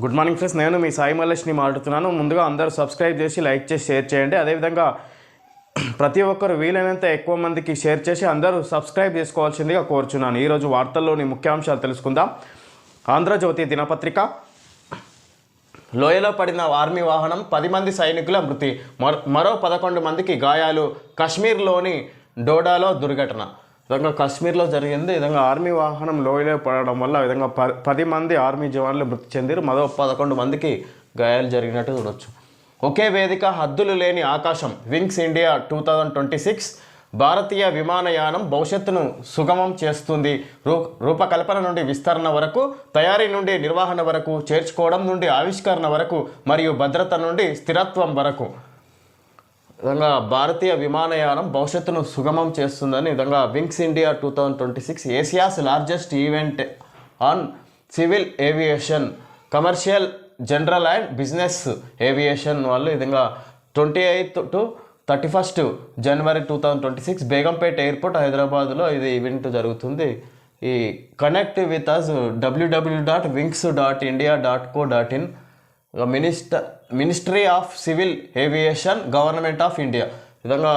Good morning friends నేను మీ సాయి మల్లేష్ని మాట్లాడుతున్నాను. ముందుగా అందరూ సబ్స్క్రైబ్ చేసి లైక్ చేసి షేర్ చేయండి. అదేవిధంగా ప్రతి ఒక్కరు వీలైనంత ఎక్కువ మందికి షేర్ చేసి అందరూ సబ్స్క్రైబ్ చేసుకోవాల్సిందిగా కోరుచున్నాను. ఈరోజు వార్తల్లోని ముఖ్యాంశాలు తెలుసుకుందాం. ఆంధ్రజ్యోతి దినపత్రిక. లోయలో పడిన ఆర్మీ వాహనం పది మంది సైనికుల మృతి. మరో- మరో పదకొండు మందికి గాయాలు. కాశ్మీర్లోని డోడాలో దుర్ఘటన. విధంగా కాశ్మీర్లో జరిగింది. విధంగా ఆర్మీ వాహనం లోయలో పడడం వల్ల విధంగా ప పది మంది ఆర్మీ జవాన్లు మృతి చెందిరు. మరో పదకొండు మందికి గాయాలు జరిగినట్టు చూడొచ్చు. ఒకే వేదిక హద్దులు లేని ఆకాశం. Wings India two thousand twenty six భారతీయ విమానయానం భవిష్యత్తును సుగమం చేస్తుంది. రూ రూపకల్పన నుండి విస్తరణ వరకు తయారీ నుండి నిర్వహణ వరకు చేర్చుకోవడం నుండి ఆవిష్కరణ వరకు మరియు భద్రత నుండి స్థిరత్వం వరకు. విధంగా భారతీయ విమానయానం భవిష్యత్తును సుగమం చేస్తుందని విధంగా wings India two thousand twenty six Asia's largest event on civil aviation commercial general and business aviation వాళ్ళు విధంగా twenty eighth to thirty first January two thousand twenty six Begumpet airport హైదరాబాద్లో ఇది ఈవెంట్ జరుగుతుంది. ఈ connect with us WW dot wings dot India dot co dot in minister ministry of civil aviation government of India. విధంగా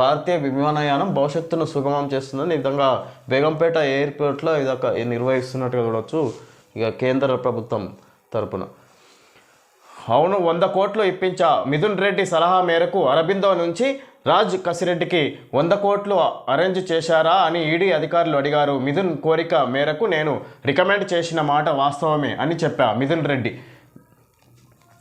భారతీయ విమానయానం భవిష్యత్తును సుగమం చేస్తుందని విధంగా బేగంపేట ఎయిర్పోర్ట్లో ఇదొక నిర్వహిస్తున్నట్టుగా చూడవచ్చు ఇక కేంద్ర ప్రభుత్వం తరపున. అవును వంద కోట్లు ఇప్పించా మిథున్ రెడ్డి సలహా మేరకు అరబిందో నుంచి రాజ్ కసిరెడ్డికి వంద కోట్లు అరేంజ్ చేశారా అని ఈడీ అధికారులు అడిగారు. మిథున్ కోరిక మేరకు నేను రికమెండ్ చేసిన మాట వాస్తవమే అని చెప్పా మిథున్ రెడ్డి.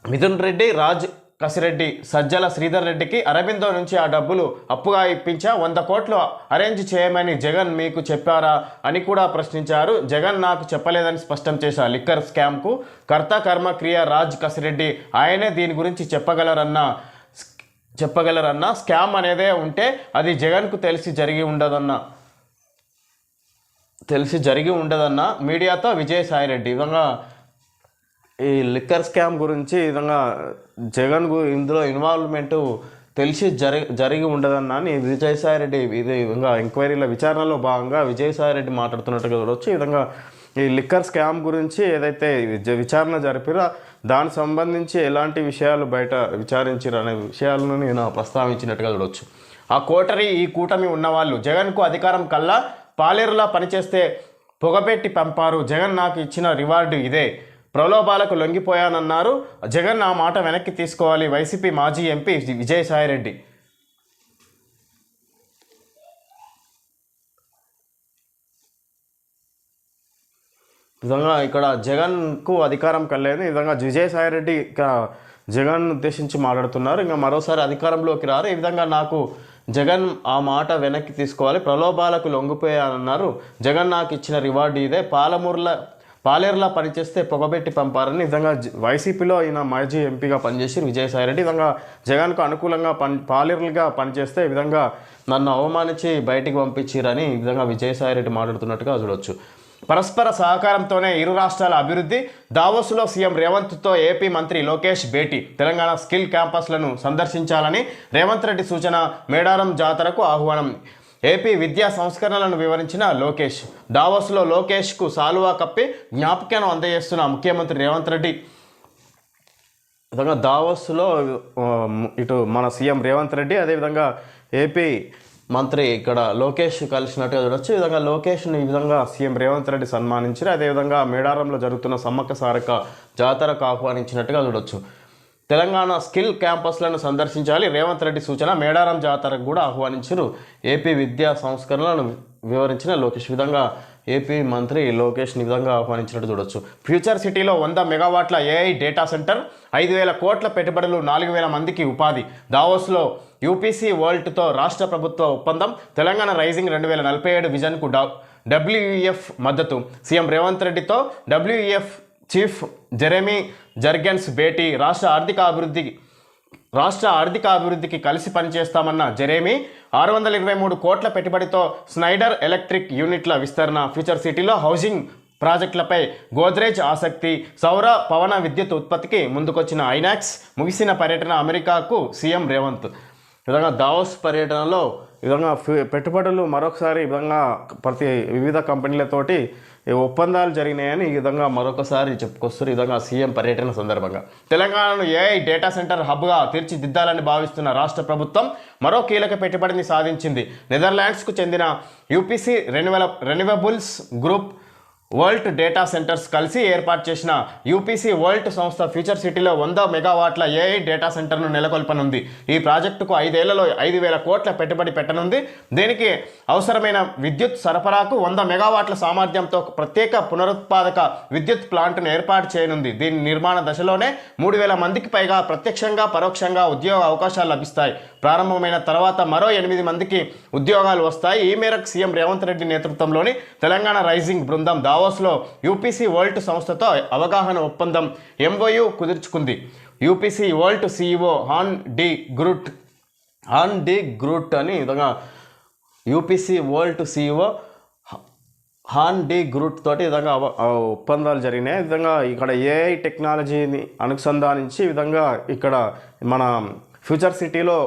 మిథున్ రెడ్డి రాజ్ కసిరెడ్డి సజ్జల శ్రీధర్ రెడ్డికి అరబిందో నుంచి ఆ డబ్బులు అప్పుగా ఇప్పించా వంద కోట్లు అరేంజ్ చేయమని జగన్ మీకు చెప్పారా అని కూడా ప్రశ్నించారు. జగన్ నాకు చెప్పలేదని స్పష్టం చేశారు లిక్కర్ స్కామ్కు. కర్త కర్మ క్రియ రాజ్ కసిరెడ్డి ఆయనే దీని గురించి చెప్పగలరన్న చెప్పగలరన్న స్కామ్ అనేదే ఉంటే అది జగన్కు తెలిసి జరిగి ఉండదన్న తెలిసి జరిగి ఉండదన్న మీడియాతో విజయసాయిరెడ్డి ఈ విధంగా ఈ లిక్కర్ స్కామ్ గురించి ఈ విధంగా జగన్ ఇందులో ఇన్వాల్వ్మెంట్ తెలిసి జరి జరిగి ఉండదన్న అని విజయసాయిరెడ్డి ఇది విధంగా ఎంక్వైరీల విచారణలో భాగంగా విజయసాయిరెడ్డి మాట్లాడుతున్నట్టుగా చూడవచ్చు ఈ విధంగా ఈ లిక్కర్ స్కామ్ గురించి ఏదైతే విచారణ జరిపిరా దానికి సంబంధించి ఎలాంటి విషయాలు బయట విచారించారు అనే విషయాలను నేను ప్రస్తావించినట్టుగా చూడవచ్చు ఆ కోటరీ ఈ కూటమి ఉన్నవాళ్ళు జగన్కు అధికారం కల్లా పాలేరులా పనిచేస్తే పొగపెట్టి పంపారు. జగన్ నాకు ఇచ్చిన రివార్డు ఇదే. ప్రలోభాలకు లొంగిపోయానన్నారు. జగన్ ఆ మాట వెనక్కి తీసుకోవాలి. వైసీపీ మాజీ ఎంపీ విజయసాయిరెడ్డి. ఈ విధంగా ఇక్కడ జగన్కు అధికారం కలేదు ఈ విధంగా విజయసాయిరెడ్డి జగన్ ఉద్దేశించి మాట్లాడుతున్నారు. ఇంకా మరోసారి అధికారంలోకి రారు. ఈ విధంగా నాకు జగన్ ఆ మాట వెనక్కి తీసుకోవాలి. ప్రలోభాలకు లొంగిపోయానన్నారు. జగన్ నాకు ఇచ్చిన రివార్డు ఇదే. పాలమూరుల పాలేరులా పనిచేస్తే పొగబెట్టి పంపారని నిజంగా విధంగా వైసీపీలో ఈయన మాజీ ఎంపీగా పనిచేసి విజయసాయిరెడ్డి విధంగా జగన్కు అనుకూలంగా పని పాలేరులుగా పనిచేస్తే ఈ విధంగా నన్ను అవమానించి బయటికి పంపించారని ఈ విధంగా విజయసాయిరెడ్డి మాట్లాడుతున్నట్టుగా చూడొచ్చు. పరస్పర సహకారంతోనే ఇరు రాష్ట్రాల అభివృద్ధి దావోస్లో సీఎం రేవంత్తో ఏపీ మంత్రి లోకేష్ భేటీ. తెలంగాణ స్కిల్ క్యాంపస్లను సందర్శించాలని రేవంత్ రెడ్డి సూచన మేడారం జాతరకు ఆహ్వానం. ఏపీ విద్యా సంస్కరణలను వివరించిన లోకేష్. దావోస్లో లోకేష్కు సాలువా కప్పి జ్ఞాపకాన్ని అందజేస్తున్న ముఖ్యమంత్రి రేవంత్ రెడ్డి. విధంగా దావోస్లో ఇటు మన సీఎం రేవంత్ రెడ్డి అదేవిధంగా ఏపీ మంత్రి ఇక్కడ లోకేష్ కలిసినట్టుగా చూడొచ్చు. ఈ విధంగా లోకేష్ని ఈ విధంగా సీఎం రేవంత్ రెడ్డి సన్మానించారు. అదేవిధంగా మేడారంలో జరుగుతున్న సమ్మక్క సారక జాతరకు ఆహ్వానించినట్టుగా చూడొచ్చు. తెలంగాణ స్కిల్ క్యాంపస్లను సందర్శించాలి. రేవంత్ రెడ్డి సూచన మేడారం జాతరకు కూడా ఆహ్వానించారు. ఏపీ విద్యా సంస్కరణలను వివరించిన లోకేష్ విధంగా ఏపీ మంత్రి లోకేష్ని విధంగా ఆహ్వానించినట్టు చూడొచ్చు. ఫ్యూచర్ సిటీలో వంద మెగావాట్ల ఏఐ డేటా సెంటర్ ఐదు వేల కోట్ల పెట్టుబడులు నాలుగు వేల మందికి ఉపాధి. దావోస్లో యూపీసీ వరల్డ్తో రాష్ట్ర ప్రభుత్వ ఒప్పందం తెలంగాణ రైజింగ్ రెండు వేల నలభై ఏడు విజన్కు డా డబ్ల్యూఈఎఫ్ మద్దతు. సీఎం రేవంత్ రెడ్డితో డబ్ల్యూఈఎఫ్ చీఫ్ జెరెమీ జర్గెన్స్ భేటీ రాష్ట్ర ఆర్థిక అభివృద్ధి రాష్ట్ర ఆర్థిక అభివృద్ధికి కలిసి పనిచేస్తామన్న జెరేమీ ఆరు వందల ఇరవై మూడు కోట్ల పెట్టుబడితో స్నైడర్ ఎలక్ట్రిక్ యూనిట్ల విస్తరణ ఫ్యూచర్ సిటీలో హౌసింగ్ ప్రాజెక్టులపై గోద్రేజ్ ఆసక్తి సౌర పవన విద్యుత్ ఉత్పత్తికి ముందుకొచ్చిన ఐనాక్స్ ముగిసిన పర్యటన అమెరికాకు సీఎం రేవంత్. విధంగా దావోస్ పర్యటనలో విధంగా పెట్టుబడులు మరొకసారి విధంగా ప్రతి వివిధ కంపెనీలతోటి ఒప్పందాలు జరిగినాయని ఈ విధంగా మరొకసారి చెప్పుకొస్తారు ఈ విధంగా సీఎం పర్యటన సందర్భంగా. తెలంగాణను ఏఐ డేటా సెంటర్ హబ్గా తీర్చిదిద్దాలని భావిస్తున్న రాష్ట్ర ప్రభుత్వం మరో కీలక పెట్టుబడిని సాధించింది. నెదర్లాండ్స్కు చెందిన UPC renewal renewables group world data centers కలిసి ఏర్పాటు చేసిన యూపీసీ వరల్డ్ సంస్థ ఫ్యూచర్ సిటీలో వంద మెగావాట్ల ఏఐ డేటా సెంటర్ను నెలకొల్పనుంది. ఈ ప్రాజెక్టుకు ఐదేళ్ళలో ఐదు వేల కోట్ల పెట్టుబడి పెట్టనుంది. దీనికి అవసరమైన విద్యుత్ సరఫరాకు వంద మెగావాట్ల సామర్థ్యంతో ప్రత్యేక పునరుత్పాదక విద్యుత్ ప్లాంట్ను ఏర్పాటు చేయనుంది. దీని నిర్మాణ దశలోనే మూడు వేల మందికి పైగా ప్రత్యక్షంగా పరోక్షంగా ఉద్యోగ అవకాశాలు లభిస్తాయి. ప్రారంభమైన తర్వాత మరో ఎనిమిది మందికి ఉద్యోగాలు వస్తాయి. ఈ మేరకు సీఎం రేవంత్ రెడ్డి నేతృత్వంలోని తెలంగాణ రైజింగ్ బృందం దావోస్లో యూపీసీ వరల్డ్ సంస్థతో అవగాహన ఒప్పందం MOU కుదుర్చుకుంది. UPC world CEO Han de Groot Han de Groot అని విధంగా UPC world CEO Han de Groot తోటి విధంగా ఒప్పందాలు జరిగినాయి. విధంగా ఇక్కడ ఏఐ టెక్నాలజీని అనుసంధానించి విధంగా ఇక్కడ మన ఫ్యూచర్ సిటీలో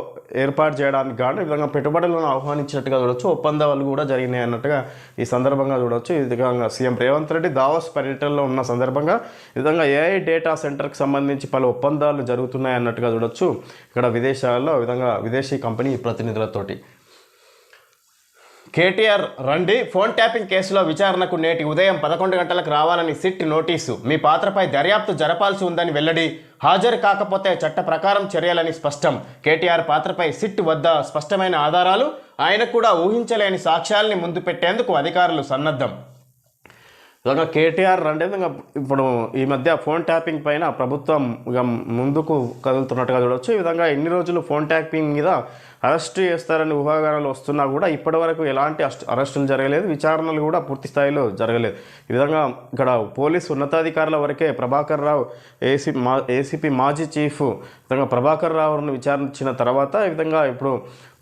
ఏర్పాటు చేయడానికి కానీ ఈ విధంగా పెట్టుబడులను ఆహ్వానించినట్టుగా చూడొచ్చు. ఒప్పందాలు కూడా జరిగినాయి అన్నట్టుగా ఈ సందర్భంగా చూడొచ్చు. ఈ విధంగా సీఎం రేవంత్ రెడ్డి దావోస్ పర్యటనలో ఉన్న సందర్భంగా ఈ విధంగా ఏఐ డేటా సెంటర్కి సంబంధించి పలు ఒప్పందాలు జరుగుతున్నాయి అన్నట్టుగా చూడొచ్చు. ఇక్కడ విదేశాల్లో విధంగా విదేశీ కంపెనీ ప్రతినిధులతోటి. కేటీఆర్ రండి. ఫోన్ ట్యాపింగ్ కేసులో విచారణకు నేటి ఉదయం పదకొండు గంటలకు రావాలని సిట్ నోటీసు. మీ పాత్రపై దర్యాప్తు జరపాల్సి ఉందని వెల్లడి. హాజరు కాకపోతే చట్ట ప్రకారం చర్యలని స్పష్టం. కేటీఆర్ పాత్రపై సిట్ వద్ద స్పష్టమైన ఆధారాలు. ఆయన కూడా ఊహించలేని సాక్ష్యాల్ని ముందు పెట్టేందుకు అధికారులు సన్నద్ధం. ఇక కేటీఆర్ అంటే విధంగా ఇప్పుడు ఈ మధ్య ఫోన్ ట్యాపింగ్ పైన ప్రభుత్వం ఇక ముందుకు కదులుతున్నట్టుగా చూడవచ్చు ఈ విధంగా ఎన్ని రోజులు ఫోన్ ట్యాపింగ్ మీద అరెస్ట్ చేస్తారని ఊహాగానాలు వస్తున్నా కూడా ఇప్పటివరకు ఎలాంటి అస్ట్ అరెస్టులు జరగలేదు. విచారణలు కూడా పూర్తి స్థాయిలో జరగలేదు. ఈ విధంగా ఇక్కడ పోలీసు ఉన్నతాధికారుల వరకే ప్రభాకర్ రావు ఏసీ మా ఏసీపీ మాజీ చీఫ్ విధంగా ప్రభాకర్ రావును విచారించిన తర్వాత ఈ విధంగా ఇప్పుడు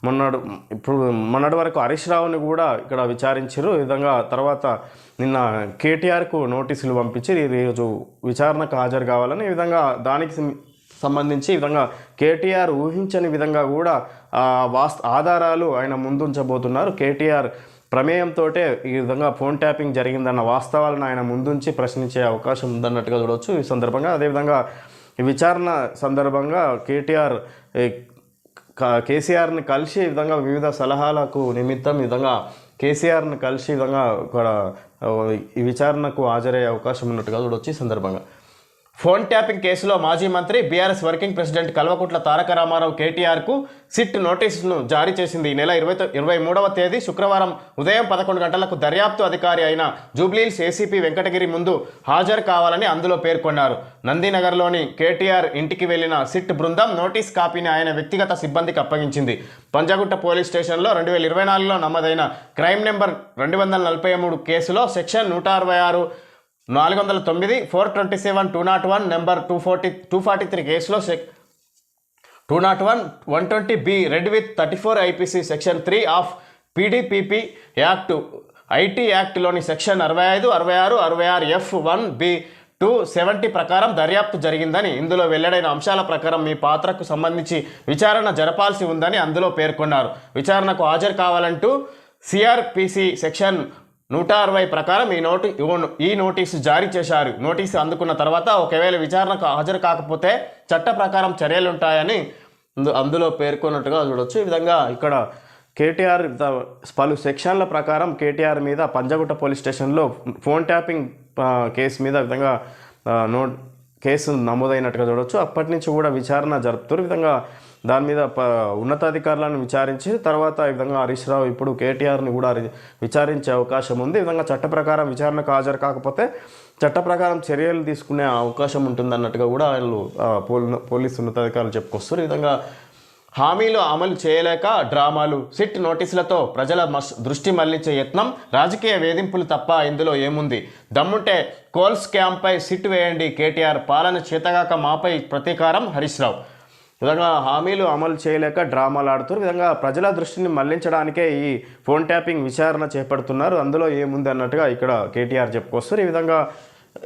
మొన్నడు ఇప్పుడు మొన్నటి వరకు హరీష్ రావుని కూడా ఇక్కడ విచారించారు ఈ విధంగా తర్వాత నిన్న కేటీఆర్కు నోటీసులు పంపించి ఈరోజు విచారణకు హాజరు కావాలని ఈ విధంగా దానికి సంబంధించి ఈ విధంగా కేటీఆర్ ఊహించని విధంగా కూడా వాస్త ఆధారాలు ఆయన ముందుంచబోతున్నారు. కేటీఆర్ ప్రమేయంతో ఈ విధంగా ఫోన్ ట్యాపింగ్ జరిగిందన్న వాస్తవాలను ఆయన ముందుంచి ప్రశ్నించే అవకాశం ఉందన్నట్టుగా చూడవచ్చు ఈ సందర్భంగా అదేవిధంగా విచారణ సందర్భంగా కేటీఆర్ కేసీఆర్ని కలిసి ఈ విధంగా వివిధ సలహాలకు నిమిత్తం ఈ విధంగా కేసీఆర్ని కలిసి ఈ విధంగా ఇక్కడ ఈ విచారణకు హాజరయ్యే అవకాశం ఉన్నట్టుగా చూడవచ్చు ఈ సందర్భంగా. ఫోన్ ట్యాపింగ్ కేసులో మాజీ మంత్రి BRS working president Kalvakuntla Taraka Ramarao కేటీఆర్కు SIT నోటీసును జారీ చేసింది. ఈ నెల ఇరవై ఇరవై మూడవ తేదీ శుక్రవారం ఉదయం పదకొండు గంటలకు దర్యాప్తు అధికారి అయిన జూబ్లీహిల్స్ ఏసీపీ వెంకటగిరి ముందు హాజరు కావాలని అందులో పేర్కొన్నారు. నందీనగర్లోని కేటీఆర్ ఇంటికి వెళ్ళిన సిట్ బృందం నోటీస్ కాపీని ఆయన వ్యక్తిగత సిబ్బందికి అప్పగించింది. పంజాగుట్ట పోలీస్ స్టేషన్లో రెండు వేల ఇరవై నాలుగులో నమోదైన క్రైమ్ నెంబర్ రెండు వందల నలభై మూడు కేసులో సెక్షన్ నూట అరవై ఆరు నాలుగు వందల తొమ్మిది four twenty seven two nought one number two forty two forty three కేసులో sec two nought one one twenty B read with thirty four IPC section three of PDPP act IT యాక్ట్లోని section అరవై ఐదు అరవై ఆరు అరవై ఆరు F one B two seventy ప్రకారం దర్యాప్తు జరిగిందని ఇందులో వెల్లడైన అంశాల ప్రకారం మీ పాత్రకు సంబంధించి విచారణ జరపాల్సి ఉందని అందులో పేర్కొన్నారు. విచారణకు హాజరు కావాలంటూ సిఆర్పిసి సెక్షన్ నూట అరవై ప్రకారం ఈ నోటి ఈ నోటీసు జారీ చేశారు. నోటీసు అందుకున్న తర్వాత ఒకవేళ విచారణకు హాజరు కాకపోతే చట్ట ప్రకారం చర్యలుంటాయని అందులో పేర్కొన్నట్టుగా చూడొచ్చు. ఈ విధంగా ఇక్కడ కేటీఆర్ పలు సెక్షన్ల ప్రకారం కేటీఆర్ మీద పంజగుట్ట పోలీస్ స్టేషన్లో ఫోన్ ట్యాపింగ్ కేసు మీద విధంగా నో నోట్ కేసు నమోదైనట్టుగా చూడొచ్చు. అప్పటి నుంచి కూడా విచారణ జరుపుతారు విధంగా దాని మీద ప ఉన్నతాధికారులను విచారించి తర్వాత ఈ విధంగా హరీష్ రావు ఇప్పుడు కేటీఆర్ని కూడా విచారించే అవకాశం ఉంది. ఈ విధంగా చట్ట ప్రకారం విచారణకు హాజరు కాకపోతే చట్ట ప్రకారం చర్యలు తీసుకునే అవకాశం ఉంటుంది అన్నట్టుగా కూడా వాళ్ళు పోల్- పోలీసు ఉన్నతాధికారులు చెప్పుకొస్తారు. ఈ విధంగా హామీలు అమలు చేయలేక డ్రామాలు సిట్ నోటీసులతో ప్రజల మస్ దృష్టి మళ్ళించే యత్నం రాజకీయ వేధింపులు తప్ప ఇందులో ఏముంది? దమ్ముంటే కోల్ స్కామ్పై సిట్ వేయండి కేటీఆర్ పాలన చేతగాక మాపై ప్రతీకారం హరీష్ రావు. విధంగా హామీలు అమలు చేయలేక డ్రామాలు ఆడుతున్నారు విధంగా ప్రజల దృష్టిని మళ్ళించడానికే ఈ ఫోన్ ట్యాపింగ్ విచారణ చేపడుతున్నారు. అందులో ఏముంది అన్నట్టుగా ఇక్కడ కేటీఆర్ చెప్పుకొస్తారు. ఈ విధంగా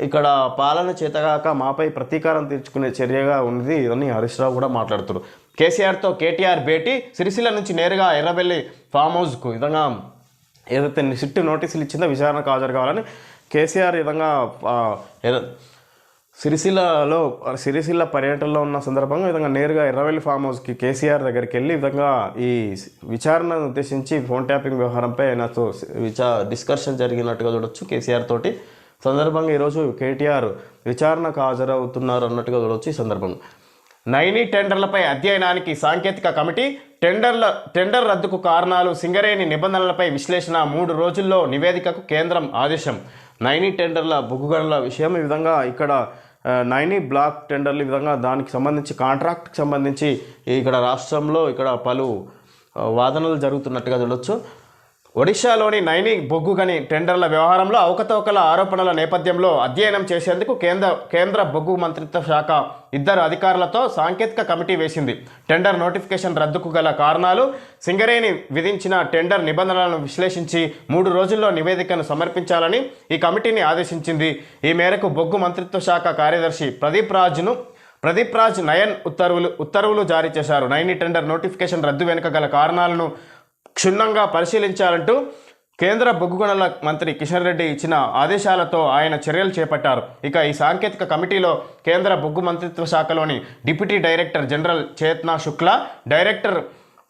ఇక్కడ పాలన చేతగాక మాపై ప్రతీకారం తీర్చుకునే చర్యగా ఉంది అని హరీష్ రావు కూడా మాట్లాడుతారు కేసీఆర్తో కేటీఆర్ భేటీ సిరిసిల్ల నుంచి నేరుగా ఎర్రబెల్లి ఫామ్ హౌస్కు. విధంగా ఏదైతే సిట్టు నోటీసులు ఇచ్చిందో విచారణకు హాజరు కావాలని కేసీఆర్ విధంగా సిరిసిల్లలో సిరిసిల్ల పర్యటనలో ఉన్న సందర్భంగా విధంగా నేరుగా ఎర్రవెల్లి ఫామ్ హౌస్కి కేసీఆర్ దగ్గరికి వెళ్ళి విధంగా ఈ విచారణను ఉద్దేశించి ఫోన్ ట్యాపింగ్ వ్యవహారంపై ఆయనతో విచా డిస్కషన్ జరిగినట్టుగా చూడొచ్చు కేసీఆర్ తోటి. సందర్భంగా ఈరోజు కేటీఆర్ విచారణకు హాజరవుతున్నారు అన్నట్టుగా చూడొచ్చు ఈ సందర్భంగా నైనీ టెండర్లపై అధ్యయనానికి సాంకేతిక కమిటీ టెండర్ల టెండర్ రద్దుకు కారణాలు సింగరేణి నిబంధనలపై విశ్లేషణ మూడు రోజుల్లో నివేదికకు కేంద్రం ఆదేశం. నైనీ టెండర్ల బొగ్గుగనుల విషయం ఈ విధంగా ఇక్కడ నైనీ బ్లాక్ టెండర్లు ఈ విధంగా దానికి సంబంధించి కాంట్రాక్ట్కి సంబంధించి ఇక్కడ రాష్ట్రంలో ఇక్కడ పలు వాదనలు జరుగుతున్నట్టుగా చూడొచ్చు. ఒడిశాలోని నైని బొగ్గు గని టెండర్ల వ్యవహారంలో అవకతవకల ఆరోపణల నేపథ్యంలో అధ్యయనం చేసేందుకు కేంద్ర కేంద్ర బొగ్గు మంత్రిత్వ శాఖ ఇద్దరు అధికారులతో సాంకేతిక కమిటీ వేసింది. టెండర్ నోటిఫికేషన్ రద్దుకు గల కారణాలు సింగరేణి విధించిన టెండర్ నిబంధనలను విశ్లేషించి మూడు రోజుల్లో నివేదికను సమర్పించాలని ఈ కమిటీని ఆదేశించింది. ఈ మేరకు బొగ్గు మంత్రిత్వ శాఖ కార్యదర్శి ప్రదీప్ రాజ్ను ప్రదీప్ రాజ్ నయన్ ఉత్తర్వులు ఉత్తర్వులు జారీ చేశారు. నైని టెండర్ నోటిఫికేషన్ రద్దు వెనుక గల కారణాలను క్షుణ్ణంగా పరిశీలించాలంటూ కేంద్ర బొగ్గు గనుల మంత్రి కిషన్ రెడ్డి ఇచ్చిన ఆదేశాలతో ఆయన చర్యలు చేపట్టారు. ఇక ఈ సాంకేతిక కమిటీలో కేంద్ర బొగ్గు మంత్రిత్వ శాఖలోని deputy director general Chetna Shukla director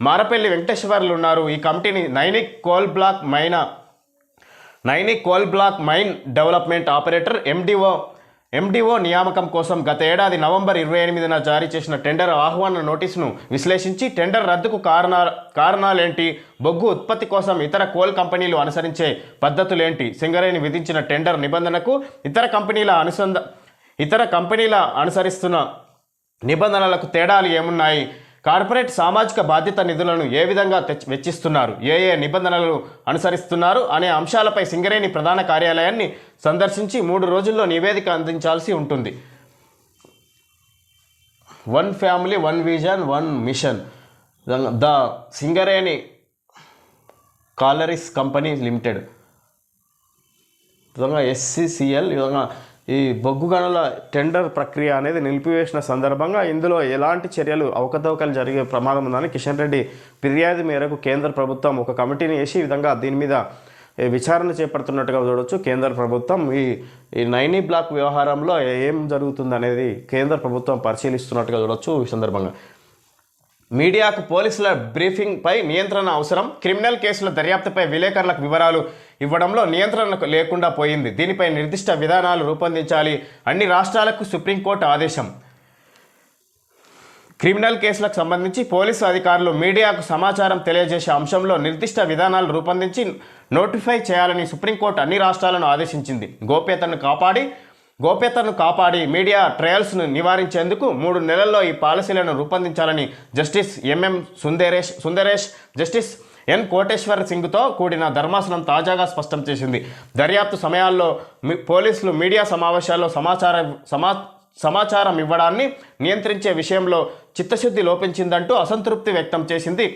Marapalli Venkateswarlu ఉన్నారు. ఈ కమిటీని నైనిక్ కోల్ బ్లాక్ మైనా Nainik coal block mine development operator MDO MDO నియామకం కోసం గత ఏడాది నవంబర్ ఇరవై ఎనిమిదిన జారీ చేసిన టెండర్ ఆహ్వాన నోటీసును విశ్లేషించి టెండర్ రద్దుకు కారణా కారణాలేంటి? బొగ్గు ఉత్పత్తి కోసం ఇతర కోల్ కంపెనీలు అనుసరించే పద్ధతులేంటి? సింగరేణి విధించిన టెండర్ నిబంధనకు ఇతర కంపెనీల అనుసంధ ఇతర కంపెనీల అనుసరిస్తున్న నిబంధనలకు తేడాలు ఏమున్నాయి? కార్పొరేట్ సామాజిక బాధ్యత నిధులను ఏ విధంగా తెచ్చి వెచ్చిస్తున్నారు? ఏ ఏ నిబంధనలు అనుసరిస్తున్నారు? అనే అంశాలపై సింగరేణి ప్రధాన కార్యాలయాన్ని సందర్శించి మూడు రోజుల్లో నివేదిక అందించాల్సి ఉంటుంది. One family one vision one mission. The Singareni collieries company limited. విధంగా ఎస్సీసీఎల్ విధంగా ఈ బొగ్గు గనుల టెండర్ ప్రక్రియ అనేది నిలిపివేసిన సందర్భంగా ఇందులో ఎలాంటి చర్యలు అవకతవకలు జరిగే ప్రమాదం ఉందని కిషన్ రెడ్డి ఫిర్యాదు మేరకు కేంద్ర ప్రభుత్వం ఒక కమిటీని వేసి ఈ విధంగా దీని మీద విచారణ చేపడుతున్నట్టుగా చూడవచ్చు కేంద్ర ప్రభుత్వం ఈ ఈ నైనీ బ్లాక్ వ్యవహారంలో ఏం జరుగుతుంది అనేది కేంద్ర ప్రభుత్వం పరిశీలిస్తున్నట్టుగా చూడవచ్చు ఈ సందర్భంగా. మీడియాకు పోలీసుల బ్రీఫింగ్పై నియంత్రణ అవసరం. క్రిమినల్ కేసుల దర్యాప్తుపై విలేకరులకు వివరాలు ఇవ్వడంలో నియంత్రణ లేకుండా పోయింది. దీనిపై నిర్దిష్ట విధానాలు రూపొందించాలి అన్ని రాష్ట్రాలకు సుప్రీంకోర్టు ఆదేశం. క్రిమినల్ కేసులకు సంబంధించి పోలీసు అధికారులు మీడియాకు సమాచారం తెలియజేసే అంశంలో నిర్దిష్ట విధానాలు రూపొందించి నోటిఫై చేయాలని సుప్రీంకోర్టు అన్ని రాష్ట్రాలను ఆదేశించింది. గోప్యతను కాపాడి గోప్యతను కాపాడి మీడియా ట్రయల్స్ను నివారించేందుకు మూడు నెలల్లో ఈ పాలసీలను రూపొందించాలని justice MM Sundaresh Sundaresh justice N Koteswara సింగ్తో కూడిన ధర్మాసనం తాజాగా స్పష్టం చేసింది. దర్యాప్తు సమయాల్లో పోలీసులు మీడియా సమావేశాల్లో సమాచారం సమా సమాచారం ఇవ్వడాన్ని నియంత్రించే విషయంలో చిత్తశుద్ధి లోపించిందంటూ అసంతృప్తి వ్యక్తం చేసింది.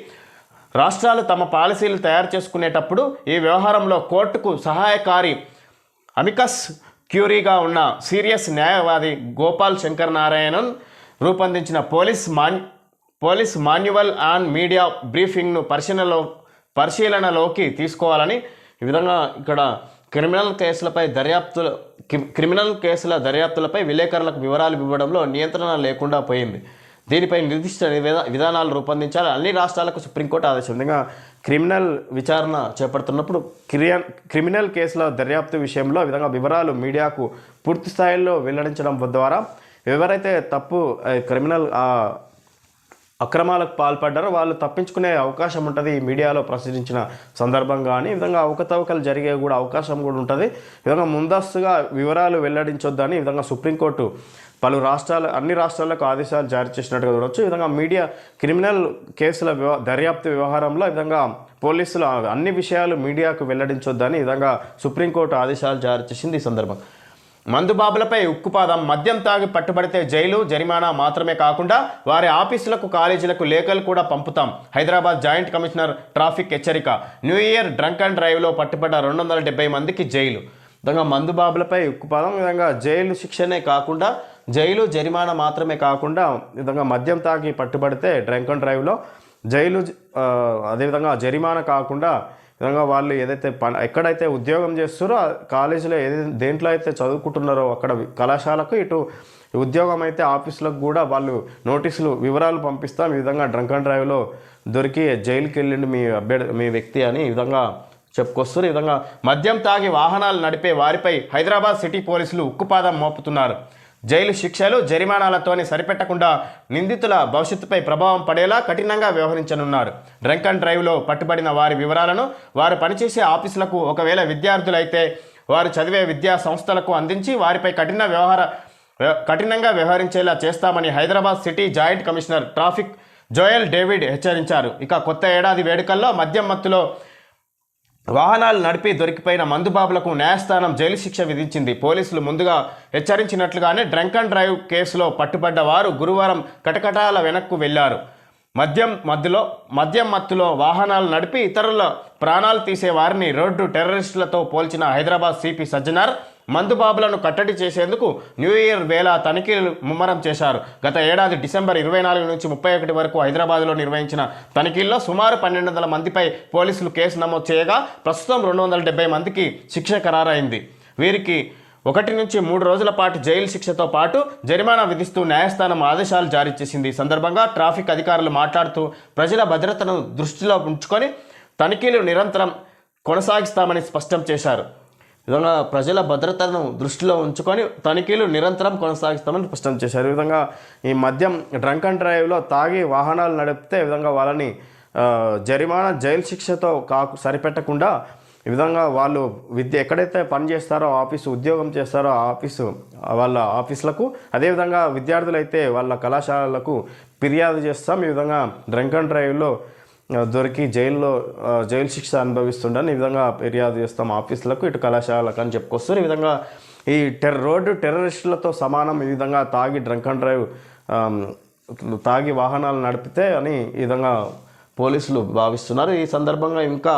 రాష్ట్రాలు తమ పాలసీలు తయారు చేసుకునేటప్పుడు ఈ వ్యవహారంలో కోర్టుకు సహాయకారి అమికస్ క్యూరీగా ఉన్న సీరియస్ న్యాయవాది గోపాల్ శంకర్ నారాయణన్ రూపొందించిన police man police manual on media బ్రీఫింగ్ను పరిశీలనలో పరిశీలనలోకి తీసుకోవాలని ఈ విధంగా ఇక్కడ క్రిమినల్ కేసులపై దర్యాప్తుల క్రిమినల్ కేసుల దర్యాప్తులపై విలేకరులకు వివరాలు ఇవ్వడంలో నియంత్రణ లేకుండా పోయింది. దీనిపై నిర్దిష్ట విధానాలు రూపొందించాలి అన్ని రాష్ట్రాలకు సుప్రీంకోర్టు ఆదేశం. క్రిమినల్ విచారణ చేపడుతున్నప్పుడు క్రియా క్రిమినల్ కేసుల దర్యాప్తు విషయంలో విధంగా వివరాలు మీడియాకు పూర్తి స్థాయిలో వెల్లడించడం ద్వారా ఎవరైతే తప్పు క్రిమినల్ అక్రమాలకు పాల్పడ్డారో. వాళ్ళు తప్పించుకునే అవకాశం ఉంటుంది. ఈ మీడియాలో ప్రచురించిన సందర్భం కానీ ఈ విధంగా అవకతవకలు జరిగే కూడా అవకాశం కూడా ఉంటుంది. ఈ విధంగా ముందస్తుగా వివరాలు వెల్లడించొద్దని ఈ విధంగా సుప్రీంకోర్టు పలు రాష్ట్రాలు అన్ని రాష్ట్రాలకు ఆదేశాలు జారీ చేసినట్టుగా చూడవచ్చు ఈ విధంగా మీడియా క్రిమినల్ కేసుల వ్యవ దర్యాప్తు వ్యవహారంలో ఈ విధంగా పోలీసులు అన్ని విషయాలు మీడియాకు వెల్లడించొద్దని ఈ విధంగా సుప్రీంకోర్టు ఆదేశాలు జారీ చేసింది ఈ సందర్భంగా. మందుబాబులపై ఉక్కుపాదం మద్యం తాగి పట్టుబడితే జైలు జరిమానా మాత్రమే కాకుండా వారి ఆఫీసులకు కాలేజీలకు లేఖలు కూడా పంపుతాం. హైదరాబాద్ జాయింట్ కమిషనర్ ట్రాఫిక్ హెచ్చరిక. న్యూ ఇయర్ డ్రంక్ అండ్ డ్రైవ్లో పట్టుబడ్డ రెండు వందల డెబ్బై మందికి జైలు. విధంగా మందుబాబులపై ఉక్కుపాదం విధంగా జైలు శిక్షనే కాకుండా జైలు జరిమానా మాత్రమే కాకుండా విధంగా మద్యం తాగి పట్టుబడితే డ్రంక్ అండ్ డ్రైవ్లో జైలు అదేవిధంగా జరిమానా కాకుండా విధంగా వాళ్ళు ఏదైతే పని ఎక్కడైతే ఉద్యోగం చేస్తారో కాలేజీలో ఏదైతే దేంట్లో అయితే చదువుకుంటున్నారో అక్కడ కళాశాలకు ఇటు ఉద్యోగం అయితే ఆఫీసులకు కూడా వాళ్ళు నోటీసులు వివరాలు పంపిస్తాం. ఈ విధంగా డ్రంక్ అండ్ డ్రైవ్లో దొరికి జైలుకి వెళ్ళిండు మీ అభ్యర్థి మీ వ్యక్తి అని ఈ విధంగా చెప్పుకొస్తారు ఈ విధంగా మద్యం తాగి వాహనాలు నడిపే వారిపై హైదరాబాద్ సిటీ పోలీసులు ఉక్కుపాదం మోపుతున్నారు. జైలు శిక్షలు జరిమానాలతోనే సరిపెట్టకుండా నిందితుల భవిష్యత్తుపై ప్రభావం పడేలా కఠినంగా వ్యవహరించనున్నారు. డ్రంక్ అండ్ డ్రైవ్లో పట్టుబడిన వారి వివరాలను వారు పనిచేసే ఆఫీసులకు ఒకవేళ విద్యార్థులైతే వారు చదివే విద్యా సంస్థలకు అందించి వారిపై కఠిన వ్యవహార వ్య- కఠినంగా వ్యవహరించేలా చేస్తామని Hyderabad city joint commissioner traffic Joel David హెచ్చరించారు. ఇక కొత్త ఏడాది వేడుకల్లో మద్యం మత్తులో వాహనాలు నడిపి దొరికిపోయిన మందుబాబులకు న్యాయస్థానం జైలు శిక్ష విధించింది. పోలీసులు ముందుగా హెచ్చరించినట్లుగానే డ్రంక్ అండ్ డ్రైవ్ కేసులో పట్టుబడ్డ వారు గురువారం కటకటాల వెనక్కు వెళ్ళారు మద్యం మధ్యలో మద్యం మత్తులో వాహనాలు నడిపి ఇతరుల ప్రాణాలు తీసే వారిని రోడ్డు టెర్రరిస్టులతో పోల్చిన హైదరాబాద్ సిపి సజ్జనార్ మందుబాబులను కట్టడి చేసేందుకు న్యూ ఇయర్ వేళ తనిఖీలు ముమ్మరం చేశారు. గత ఏడాది డిసెంబర్ ఇరవై నాలుగు నుంచి ముప్పై ఒకటి వరకు హైదరాబాద్లో నిర్వహించిన తనిఖీల్లో సుమారు పన్నెండు వందల మందిపై పోలీసులు కేసు నమోదు చేయగా ప్రస్తుతం రెండు వందల డెబ్బై మందికి శిక్ష ఖరారైంది. వీరికి ఒకటి నుంచి మూడు రోజుల పాటు జైలు శిక్షతో పాటు జరిమానా విధిస్తూ న్యాయస్థానం ఆదేశాలు జారీ చేసింది. ఈ సందర్భంగా ట్రాఫిక్ అధికారులు మాట్లాడుతూ ప్రజల భద్రతను దృష్టిలో ఉంచుకొని తనిఖీలు నిరంతరం కొనసాగిస్తామని స్పష్టం చేశారు. విధంగా ప్రజల భద్రతను దృష్టిలో ఉంచుకొని తనిఖీలు నిరంతరం కొనసాగిస్తామని స్పష్టం చేశారు. ఈ విధంగా ఈ మద్యం డ్రంక్ అండ్ డ్రైవ్లో తాగి వాహనాలు నడిపితే విధంగా వాళ్ళని జరిమానా జైలు శిక్షతో కాకు సరిపెట్టకుండా ఈ విధంగా వాళ్ళు విద్య ఎక్కడైతే పని చేస్తారో ఆఫీసు ఉద్యోగం చేస్తారో ఆ ఆఫీసు వాళ్ళ ఆఫీసులకు అదేవిధంగా విద్యార్థులు అయితే వాళ్ళ కళాశాలలకు ఫిర్యాదు చేస్తాం. ఈ విధంగా డ్రంక్ అండ్ డ్రైవ్లో దొరికి జైల్లో జైలు శిక్ష అనుభవిస్తుండని ఈ విధంగా ఫిర్యాదు చేస్తాం ఆఫీసులకు ఇటు కళాశాలకు అని చెప్పుకొస్తారు ఈ విధంగా ఈ టెర్ రోడ్డు టెర్రరిస్టులతో సమానం ఈ విధంగా తాగి డ్రంక్ అండ్ డ్రైవ్ తాగి వాహనాలు నడిపితే అని ఈ విధంగా పోలీసులు భావిస్తున్నారు. ఈ సందర్భంగా ఇంకా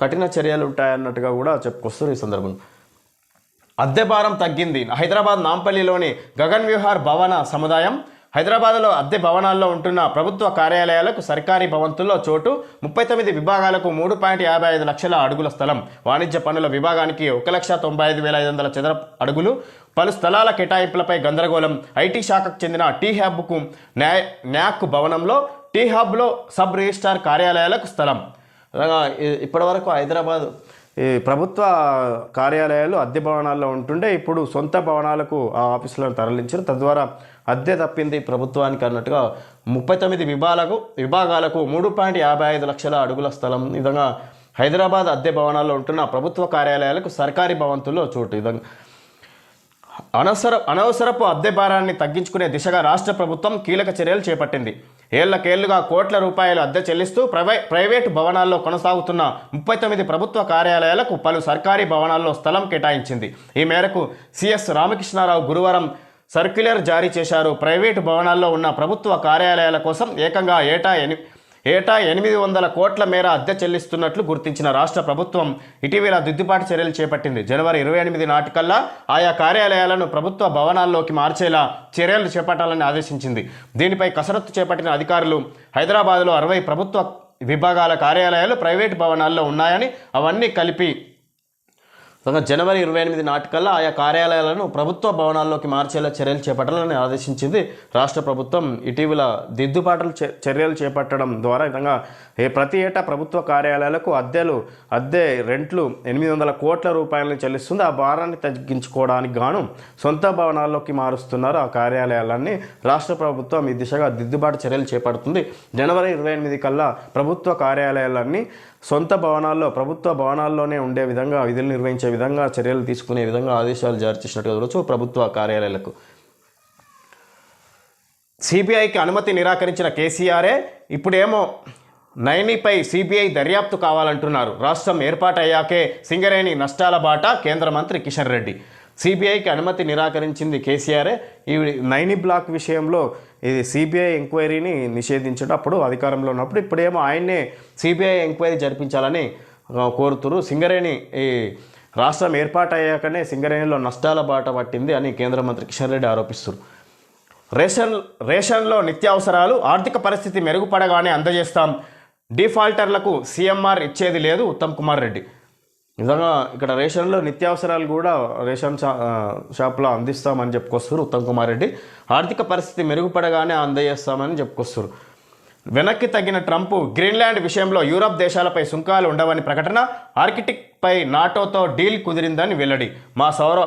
కఠిన చర్యలు ఉంటాయన్నట్టుగా కూడా చెప్పుకొస్తారు ఈ సందర్భంగా అద్దె భారం తగ్గింది. హైదరాబాద్ నాంపల్లిలోని గగన్ విహార్ భవన సముదాయం హైదరాబాద్లో అద్దె భవనాల్లో ఉంటున్న ప్రభుత్వ కార్యాలయాలకు సర్కారీ భవంతుల్లో చోటు ముప్పై తొమ్మిది విభాగాలకు మూడు పాయింట్ యాభై ఐదు లక్షల అడుగుల స్థలం. వాణిజ్య పన్నుల విభాగానికి ఒక లక్ష తొంభై ఐదు వేల ఐదు వందల చదరపు అడుగులు. పలు స్థలాల కేటాయింపులపై గందరగోళం. ఐటీ శాఖకు చెందిన టీ హ్యాబ్కు న్యాయ న్యాక్ భవనంలో టీ హబ్లో సబ్ రిజిస్ట్రార్ కార్యాలయాలకు స్థలం. ఇప్పటివరకు హైదరాబాద్ ఈ ప్రభుత్వ కార్యాలయాలు అద్దె భవనాల్లో ఉంటుండే. ఇప్పుడు సొంత భవనాలకు ఆ ఆఫీసులను తరలించారు. తద్వారా అద్దె తప్పింది ప్రభుత్వానికి అన్నట్టుగా ముప్పై తొమ్మిది విభాగాలకు విభాగాలకు మూడు పాయింట్ యాభై ఐదు లక్షల అడుగుల స్థలం. విధంగా హైదరాబాద్ అద్దె భవనాల్లో ఉంటున్న ప్రభుత్వ కార్యాలయాలకు సర్కారీ భవంతుల్లో చోటు. విధంగా అనవసర అనవసరపు అద్దె భారాన్ని తగ్గించుకునే దిశగా రాష్ట్ర ప్రభుత్వం కీలక చర్యలు చేపట్టింది. ఏళ్ళకేళ్ళుగా కోట్ల రూపాయలు అద్దె చెల్లిస్తూ ప్రైవే ప్రైవేటు భవనాల్లో కొనసాగుతున్న ముప్పై తొమ్మిది ప్రభుత్వ కార్యాలయాలకు పలు సర్కారీ భవనాల్లో స్థలం కేటాయించింది. ఈ మేరకు సిఎస్ రామకృష్ణారావు గురువారం సర్క్యులర్ జారీ చేశారు. ప్రైవేటు భవనాల్లో ఉన్న ప్రభుత్వ కార్యాలయాల కోసం ఏకంగా ఏటా ఎని ఏటా ఎనిమిది వందల కోట్ల మేర అద్దె చెల్లిస్తున్నట్లు గుర్తించిన రాష్ట్ర ప్రభుత్వం ఇటీవల దిద్దుబాటు చర్యలు చేపట్టింది. జనవరి ఇరవై ఎనిమిది నాటికల్లా ఆయా కార్యాలయాలను ప్రభుత్వ భవనాల్లోకి మార్చేలా చర్యలు చేపట్టాలని ఆదేశించింది. దీనిపై కసరత్తు చేపట్టిన అధికారులు హైదరాబాద్లో అరవై ప్రభుత్వ విభాగాల కార్యాలయాలు ప్రైవేటు భవనాల్లో ఉన్నాయని అవన్నీ కలిపి విధంగా జనవరి ఇరవై ఎనిమిది నాటికల్లా ఆయా కార్యాలయాలను ప్రభుత్వ భవనాల్లోకి మార్చేలా చర్యలు చేపట్టాలని ఆదేశించింది. రాష్ట్ర ప్రభుత్వం ఇటీవల దిద్దుబాటులు చర్యలు చేపట్టడం ద్వారా విధంగా ప్రతి ఏటా ప్రభుత్వ కార్యాలయాలకు అద్దెలు అద్దె రెంట్లు ఎనిమిది వందల కోట్ల రూపాయలను చెల్లిస్తుంది. ఆ భారాన్ని తగ్గించుకోవడానికి గాను సొంత భవనాల్లోకి మారుస్తున్నారు ఆ కార్యాలయాలన్నీ. రాష్ట్ర ప్రభుత్వం ఈ దిశగా దిద్దుబాటు చర్యలు చేపడుతుంది. జనవరి ఇరవై ఎనిమిది కల్లా ప్రభుత్వ కార్యాలయాలన్నీ సొంత భవనాల్లో ప్రభుత్వ భవనాల్లోనే ఉండే విధంగా విధులు నిర్వహించే విధంగా చర్యలు తీసుకునే విధంగా ఆదేశాలు జారీ చేసినట్టు చూడవచ్చు ప్రభుత్వ కార్యాలయాలకు. సిబిఐకి అనుమతి నిరాకరించిన కేసీఆరే ఇప్పుడేమో నైనిపై సిబిఐ దర్యాప్తు కావాలంటున్నారు. రాష్ట్రం ఏర్పాటయ్యాకే సింగరేణి నష్టాల బాట కేంద్ర మంత్రి కిషన్ రెడ్డి. సిబిఐకి అనుమతి నిరాకరించింది కేసీఆరే. ఈ నైని బ్లాక్ విషయంలో ఇది సిబిఐ ఎంక్వైరీని నిషేధించడం అప్పుడు అధికారంలో ఉన్నప్పుడు ఇప్పుడేమో ఆయన్నే సిబిఐ ఎంక్వైరీ జరిపించాలని కోరుతురు సింగరేణి ఈ రాష్ట్రం ఏర్పాటయ్యాకనే సింగరేణిలో నష్టాల బాట పట్టింది అని కేంద్ర మంత్రి కిషన్ రెడ్డి ఆరోపిస్తున్నారు. రేషన్ రేషన్లో నిత్యావసరాలు ఆర్థిక పరిస్థితి మెరుగుపడగానే అందజేస్తాం. డిఫాల్టర్లకు సీఎంఆర్ ఇచ్చేది లేదు ఉత్తమ్ కుమార్ రెడ్డి. నిజంగా ఇక్కడ రేషన్లో నిత్యావసరాలు కూడా రేషన్ షా షాప్లో అందిస్తామని చెప్పుకొస్తారు ఉత్తమ్ కుమార్ రెడ్డి. ఆర్థిక పరిస్థితి మెరుగుపడగానే అందజేస్తామని చెప్పుకొస్తారు వెనక్కి తగ్గిన ట్రంప్ గ్రీన్లాండ్ విషయంలో యూరప్ దేశాలపై సుంకాలు ఉండవని ప్రకటన ఆర్కిటిక్పై నాటోతో డీల్ కుదిరిందని వెల్లడి. మా సౌర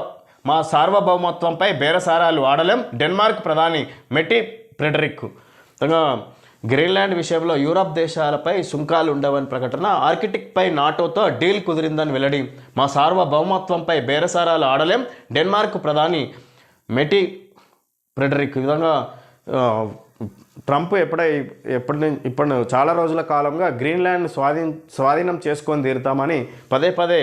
మా సార్వభౌమత్వంపై బేరసారాలు ఆడలేం డెన్మార్క్ ప్రధాని మెట్టి ఫ్రెడరిక్. గ్రీన్లాండ్ విషయంలో యూరప్ దేశాలపై సుంకాలు ఉండవని ప్రకటన ఆర్కిటిక్పై నాటోతో డీల్ కుదిరిందని వెల్లడి. మా సార్వభౌమత్వంపై బేరసారాలు ఆడలేం. డెన్మార్క్ ప్రధాని మెటి ఫ్రెడరిక్ విధంగా ట్రంప్ ఎప్పుడై ఎప్పటి నుంచి ఇప్పటి చాలా రోజుల కాలంగా గ్రీన్లాండ్ స్వాధీన స్వాధీనం చేసుకొని తీరుతామని పదే పదే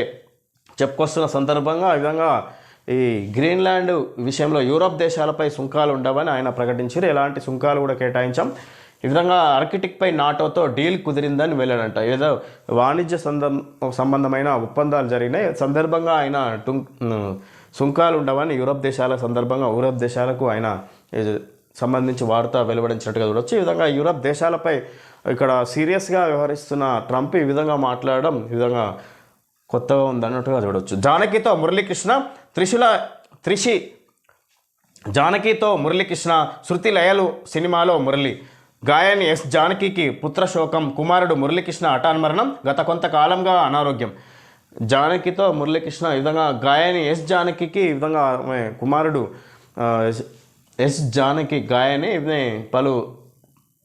చెప్పుకొస్తున్న సందర్భంగా ఈ విధంగా ఈ గ్రీన్లాండ్ విషయంలో యూరప్ దేశాలపై సుంకాలు ఉండవని ఆయన ప్రకటించారు. ఎలాంటి సుంకాలు కూడా కేటాయించాం. ఈ విధంగా ఆర్కిటిక్పై నాటోతో డీల్ కుదిరిందని వెళ్ళాడంట. ఏదో వాణిజ్య సందం సంబంధమైన ఒప్పందాలు జరిగినాయి. సందర్భంగా ఆయన సుంకాలు ఉండవని యూరప్ దేశాల సందర్భంగా యూరప్ దేశాలకు ఆయన సంబంధించి వార్త వెలువడించినట్టుగా చూడొచ్చు. ఈ విధంగా యూరప్ దేశాలపై ఇక్కడ సీరియస్గా వ్యవహరిస్తున్న ట్రంప్ ఈ విధంగా మాట్లాడడం ఈ విధంగా కొత్తగా ఉందన్నట్టుగా చూడొచ్చు. జానకితో మురళీకృష్ణ త్రిశుల త్రిషి జానకితో మురళీకృష్ణ శృతి లయలు సినిమాలో మురళి. గాయని ఎస్ జానకికి పుత్రశోకం కుమారుడు మురళీకృష్ణ హఠాన్మరణం గత కొంతకాలంగా అనారోగ్యం. జానకితో మురళీకృష్ణ ఈ విధంగా గాయని ఎస్ జానకికి ఈ విధంగా ఆమె కుమారుడు ఎస్- జానకి గాయని ఇది పలు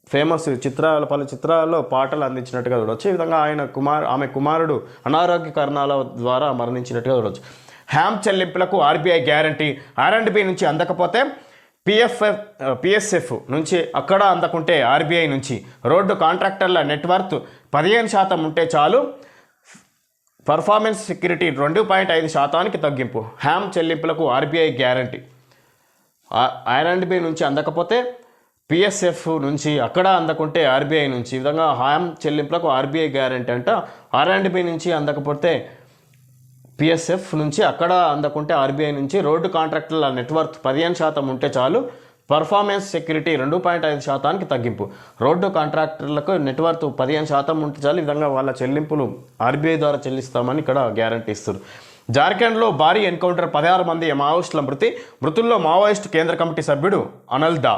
ఫేమస్ చిత్రాల పలు చిత్రాల్లో పాటలు అందించినట్టుగా చూడవచ్చు ఈ విధంగా ఆయన కుమార్ ఆమె కుమారుడు అనారోగ్య కారణాల ద్వారా మరణించినట్టుగా చూడవచ్చు హ్యామ్ చెల్లింపులకు RBI guarantee R and B నుంచి అందకపోతే పిఎఫ్ఎఫ్ పిఎస్ఎఫ్ నుంచి అక్కడ అందకుంటే ఆర్బీఐ నుంచి రోడ్డు కాంట్రాక్టర్ల నెట్వర్త్ పదిహేను శాతం ఉంటే చాలు. పర్ఫార్మెన్స్ సెక్యూరిటీ రెండు పాయింట్ ఐదు శాతానికి తగ్గింపు. హ్యామ్ చెల్లింపులకు RBI guarantee R and B నుంచి అందకపోతే పిఎస్ఎఫ్ నుంచి అక్కడ అందకుంటే ఆర్బీఐ నుంచి. ఈ విధంగా హ్యామ్ చెల్లింపులకు ఆర్బీఐ గ్యారంటీ అంట. ఆర్ అండ్ బి నుంచి అందకపోతే పిఎస్ఎఫ్ నుంచి అక్కడ అందకుంటే ఆర్బీఐ నుంచి రోడ్డు కాంట్రాక్టుల నెట్వర్క్ పదిహేను శాతం ఉంటే చాలు. పర్ఫార్మెన్స్ సెక్యూరిటీ రెండు పాయింట్ ఐదు శాతానికి తగ్గింపు. రోడ్డు కాంట్రాక్టర్లకు నెట్వర్క్ పదిహేను శాతం ఉంటే చాలు. ఈ విధంగా వాళ్ళ చెల్లింపులు ఆర్బీఐ ద్వారా చెల్లిస్తామని ఇక్కడ గ్యారంటీ ఇస్తారు జార్ఖండ్లో భారీ ఎన్కౌంటర్ పదహారు మంది మావోయిస్టుల మృతి. మృతుల్లో మావోయిస్ట్ కేంద్ర కమిటీ సభ్యుడు అనల్ దా.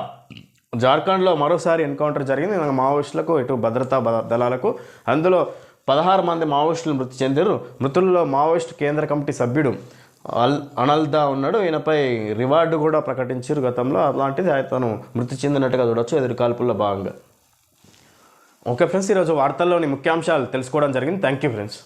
జార్ఖండ్లో మరోసారి ఎన్కౌంటర్ జరిగింది. మావోయిస్టులకు ఇటు భద్రతా దళాలకు. అందులో పదహారు మంది మావోయిస్టులు మృతి చెందారు మృతుల్లో మావోయిస్టు కేంద్ర కమిటీ సభ్యుడు అల్ అనల్దా ఉన్నాడు. ఈయనపై రివార్డు కూడా ప్రకటించారు గతంలో. అలాంటిది తను మృతి చెందినట్టుగా చూడొచ్చు. ఎదురు కాల్పుల్లో భాగంగా. ఓకే ఫ్రెండ్స్ ఈరోజు వార్తల్లోని ముఖ్యాంశాలు తెలుసుకోవడం జరిగింది. Thank you friends.